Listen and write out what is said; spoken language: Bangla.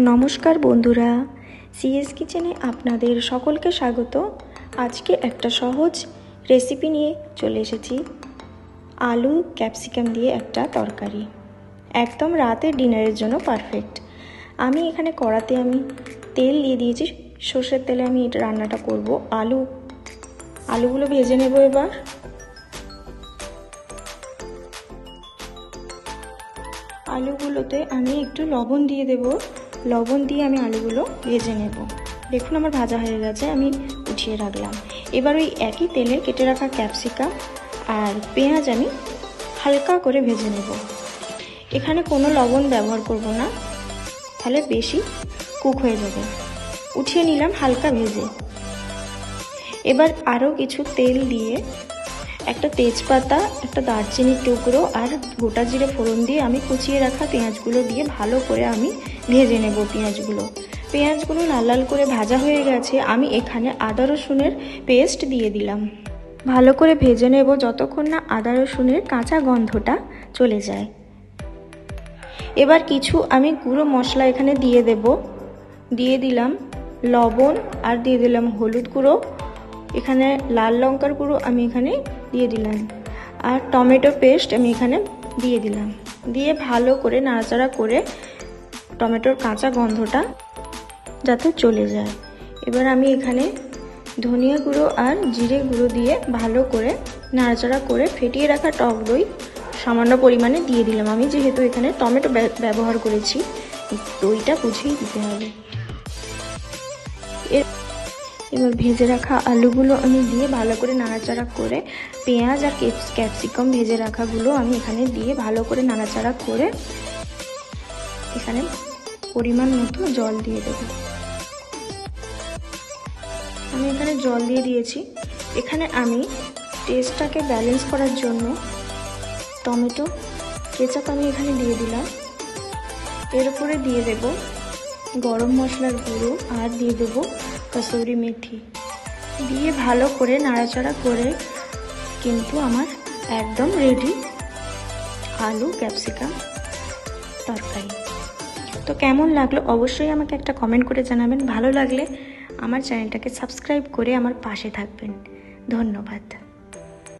নমস্কার বন্ধুরা সিএস কিচেনে আপনাদের সকলকে স্বাগত। আজকে একটা সহজ রেসিপি নিয়ে চলে এসেছি। আলু ক্যাপসিকাম দিয়ে একটা তরকারি। একদম রাতের ডিনারের জন্য পারফেক্ট আমি এখানে কড়াতে আমি তেল দিয়ে দিয়েছি। সর্ষের তেলে আমি এটা রান্নাটা করব, আলু। আলুগুলো ভেজে নেব এবার। আলুগুলোতে আমি একটু লবণ দিয়ে দেব। লবণ দিয়ে আমি আলুগুলো ভেজে নেব। দেখুন আমার ভাজা হয়ে গেছে, আমি উঠিয়ে রাখলাম। এবার ওই একই তেলে কেটে রাখা ক্যাপসিকাম আর পেঁয়াজ আমি হালকা করে ভেজে নেব। এখানে কোনো লবণ ব্যবহার করব না, তাহলে বেশি কুক হয়ে যাবে। উঠিয়ে নিলাম হালকা ভেজে। এবার আরও কিছু তেল দিয়ে একটা তেজপাতা, একটা দারচিনির টুকরো আর গোটা জিরে ফোড়ন দিয়ে আমি কুচিয়ে রাখা পেঁয়াজগুলো দিয়ে ভালো করে আমি ভেজে নেব পেঁয়াজগুলো। পেঁয়াজগুলো লাল লাল করে ভাজা হয়ে গেছে, আমি এখানে আদা রসুনের পেস্ট দিয়ে দিলাম। ভালো করে ভেজে নেব যতক্ষণ না আদা রসুনের কাঁচা গন্ধটা চলে যায়। এবার কিছু আমি গুঁড়ো মশলা এখানে দিয়ে দেব। দিয়ে দিলাম লবণ আর দিয়ে দিলাম হলুদ গুঁড়ো। এখানে লাল লঙ্কার গুঁড়ো আমি এখানে দিয়ে দিলাম। আর টমেটো পেস্ট আমি এখানে দিয়ে দিলাম। দিয়ে ভালো করে নাড়াচাড়া করে টমেটোর কাঁচা গন্ধটা যাতে চলে যায়। এবার আমি এখানে ধনিয়া গুঁড়ো আর জিরে গুঁড়ো দিয়ে ভালো করে নাড়াচাড়া করে ফেটিয়ে রাখা টক দই সামান্য পরিমাণে দিয়ে দিলাম। আমি যেহেতু এখানে টমেটো ব্যবহার করেছি, দইটা বুঝেই দিতে হবে। এবার ভেজে রাখা আলুগুলো আমি দিয়ে ভালো করে নাড়াচাড়া করে পেঁয়াজ আর ক্যাপসিকাম ভেজে রাখাগুলো আমি এখানে দিয়ে ভালো করে নাড়াচাড়া করে এখানে পরিমাণ মতো জল দিয়ে দেব। আমি এখানে জল দিয়ে দিয়েছি। এখানে আমি টেস্টটাকে ব্যালেন্স করার জন্য টমেটো, কেচাপ আমি এখানে দিয়ে দিলাম। এর উপরে দিয়ে দেব গরম মশলার গুঁড়ো আর দিয়ে দেবো কসৌরি মেথি। দিয়ে ভালো করে নাড়াচাড়া করে কিন্তু আমার একদম রেডি আলু, ক্যাপসিকাম, তরকারি। তো কেমন লাগল অবশ্যই আমাকে একটা কমেন্ট করে জানাবেন। ভালো লাগলে আমার চ্যানেলটাকে সাবস্ক্রাইব করে আমার পাশে থাকবেন। ধন্যবাদ।